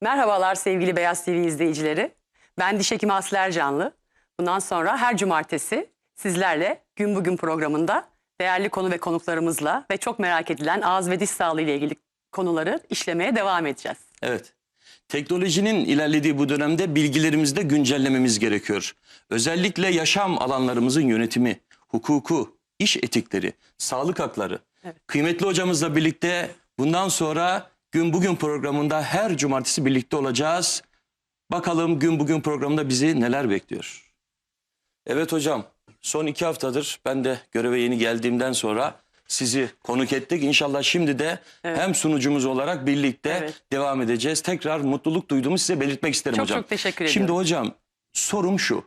Merhabalar sevgili Beyaz TV izleyicileri. Ben diş hekimi Aslı Ercanlı. Bundan sonra her cumartesi sizlerle Gün Bugün programında değerli konu ve konuklarımızla ve çok merak edilen ağız ve diş sağlığı ile ilgili konuları işlemeye devam edeceğiz. Evet. Teknolojinin ilerlediği bu dönemde bilgilerimizi de güncellememiz gerekiyor. Özellikle yaşam alanlarımızın yönetimi, hukuku, iş etikleri, sağlık hakları. Evet. Kıymetli hocamızla birlikte bundan sonra Gün Bugün programında her cumartesi birlikte olacağız. Bakalım Gün Bugün programında bizi neler bekliyor? Evet hocam, son iki haftadır ben de göreve yeni geldiğimden sonra sizi konuk ettik. İnşallah şimdi de Evet. hem sunucumuz olarak birlikte Evet. devam edeceğiz. Tekrar mutluluk duyduğumu size belirtmek isterim Çok hocam. çok teşekkür Şimdi ediyorum. hocam sorum şu.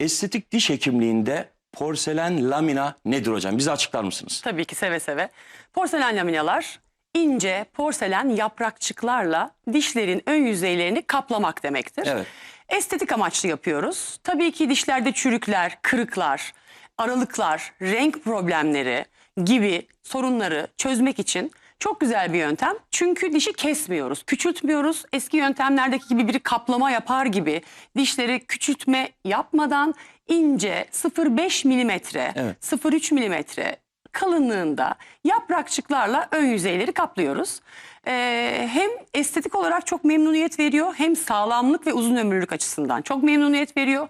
Estetik diş hekimliğinde porselen lamina nedir hocam? Bize açıklar mısınız? Tabii ki seve seve. Porselen laminalar ince porselen yaprakçıklarla dişlerin ön yüzeylerini kaplamak demektir. Evet. Estetik amaçlı yapıyoruz. Tabii ki dişlerde çürükler, kırıklar, aralıklar, renk problemleri gibi sorunları çözmek için çok güzel bir yöntem. Çünkü dişi kesmiyoruz, küçültmüyoruz. Eski yöntemlerdeki gibi bir kaplama yapar gibi dişleri küçültme yapmadan ince 0,5 milimetre, Evet. 0,3 milimetre kalınlığında yaprakçıklarla ön yüzeyleri kaplıyoruz. Ee, hem estetik olarak çok memnuniyet veriyor hem sağlamlık ve uzun ömürlülük açısından çok memnuniyet veriyor.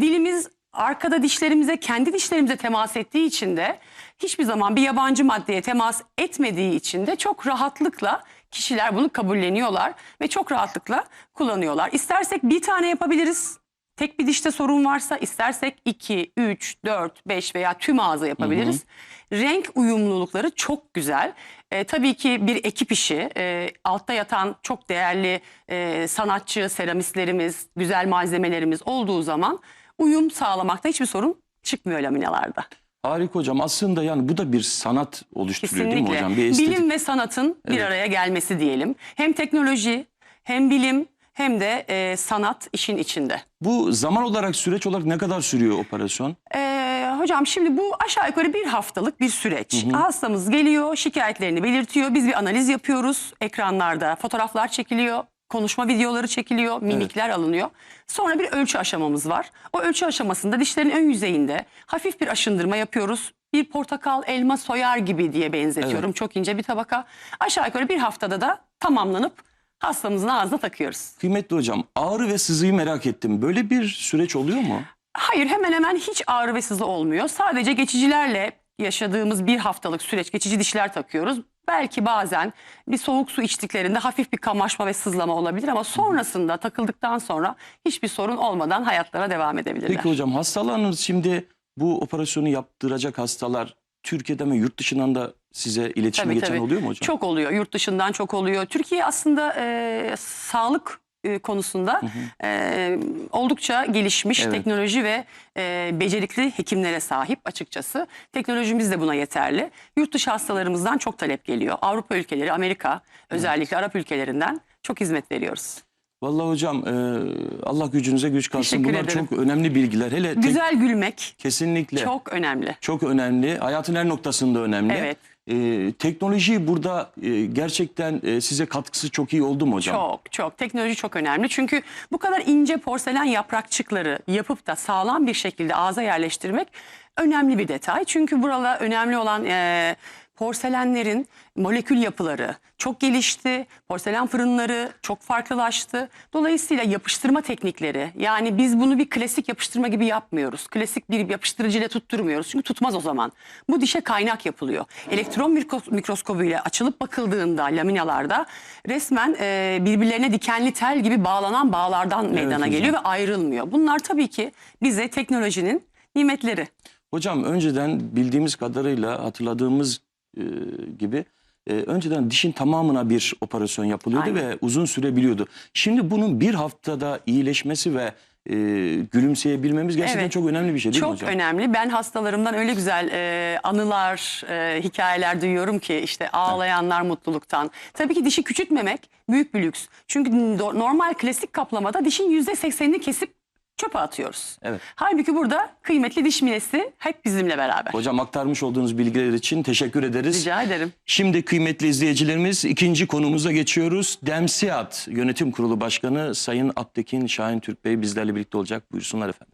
Dilimiz arkada dişlerimize kendi dişlerimize temas ettiği için de hiçbir zaman bir yabancı maddeye temas etmediği için de çok rahatlıkla kişiler bunu kabulleniyorlar ve çok rahatlıkla kullanıyorlar. İstersek bir tane yapabiliriz. Tek bir dişte sorun varsa istersek 2, 3, 4, 5 veya tüm ağzı yapabiliriz. Renk uyumlulukları çok güzel. Ee, tabii ki bir ekip işi. Ee, altta yatan çok değerli e, sanatçı, seramistlerimiz, güzel malzemelerimiz olduğu zaman uyum sağlamakta hiçbir sorun çıkmıyor laminalarda. Harika hocam. Aslında yani bu da bir sanat oluşturuyor değil mi Kesinlikle. hocam? Bir estetik. Bilim ve sanatın bir Evet. araya gelmesi diyelim. Hem teknoloji hem bilim hem de e, sanat işin içinde. Bu zaman olarak süreç olarak ne kadar sürüyor operasyon? Ee, hocam şimdi bu aşağı yukarı bir haftalık bir süreç. Hastamız geliyor, şikayetlerini belirtiyor. Biz bir analiz yapıyoruz. Ekranlarda fotoğraflar çekiliyor, konuşma videoları çekiliyor, mimikler alınıyor. Sonra bir ölçü aşamamız var. O ölçü aşamasında dişlerin ön yüzeyinde hafif bir aşındırma yapıyoruz. Bir portakal, elma soyar gibi diye benzetiyorum. Çok ince bir tabaka. Aşağı yukarı bir haftada da tamamlanıp hastamızın ağzına takıyoruz. Kıymetli hocam ağrı ve sızıyı merak ettim. Böyle bir süreç oluyor mu? Hayır hemen hemen hiç ağrı ve sızı olmuyor. Sadece geçicilerle yaşadığımız bir haftalık süreç geçici dişler takıyoruz. Belki bazen bir soğuk su içtiklerinde hafif bir kamaşma ve sızlama olabilir ama sonrasında takıldıktan sonra hiçbir sorun olmadan hayatlara devam edebilirler. Peki hocam hastalarınız şimdi bu operasyonu yaptıracak hastalar Türkiye'de mi yurt dışından da size iletişime Tabii, geçen tabii. oluyor mu hocam? Çok oluyor. Yurt dışından çok oluyor. Türkiye aslında e, sağlık e, konusunda e, oldukça gelişmiş Evet. teknoloji ve e, becerikli hekimlere sahip açıkçası. Teknolojimiz de buna yeterli. Yurt dışı hastalarımızdan çok talep geliyor. Avrupa ülkeleri, Amerika özellikle Arap ülkelerinden çok hizmet veriyoruz. Vallahi hocam e, Allah gücünüze güç kalsın. Teşekkür Bunlar ederim. çok önemli bilgiler. Hele tek- Güzel gülmek kesinlikle çok. çok önemli. önemli. Hayatın her noktasında önemli. Evet. E, teknoloji burada e, gerçekten e, size katkısı çok iyi oldu mu hocam? Çok çok teknoloji çok önemli çünkü bu kadar ince porselen yaprakçıkları yapıp da sağlam bir şekilde ağza yerleştirmek önemli bir detay. Çünkü burada önemli olan e, porselenlerin molekül yapıları çok gelişti. Porselen fırınları çok farklılaştı. Dolayısıyla yapıştırma teknikleri yani biz bunu bir klasik yapıştırma gibi yapmıyoruz. Klasik bir yapıştırıcıyla tutturmuyoruz çünkü tutmaz o zaman. Bu dişe kaynak yapılıyor. Elektron mikro- mikroskobuyla açılıp bakıldığında laminalarda resmen e, birbirlerine dikenli tel gibi bağlanan bağlardan meydana hocam. geliyor ve ayrılmıyor. Bunlar tabii ki bize teknolojinin nimetleri. Hocam önceden bildiğimiz kadarıyla hatırladığımız e, gibi e, önceden dişin tamamına bir operasyon yapılıyordu Aynen. ve uzun sürebiliyordu. Şimdi bunun bir haftada iyileşmesi ve e, gülümseyebilmemiz gerçekten Evet. çok önemli bir şey değil mi Çok hocam? önemli. Ben hastalarımdan öyle güzel e, anılar, e, hikayeler duyuyorum ki işte ağlayanlar mutluluktan. Tabii ki dişi küçültmemek büyük bir lüks. Çünkü normal klasik kaplamada dişin yüzde seksenini kesip çöpe atıyoruz. Evet. Halbuki burada kıymetli diş minesi hep bizimle beraber. Hocam aktarmış olduğunuz bilgiler için teşekkür ederiz. Rica ederim. Şimdi kıymetli izleyicilerimiz ikinci konumuza geçiyoruz. Demsiyat Yönetim Kurulu Başkanı Sayın Abtekin Şahin Türk Bey bizlerle birlikte olacak. Buyursunlar efendim.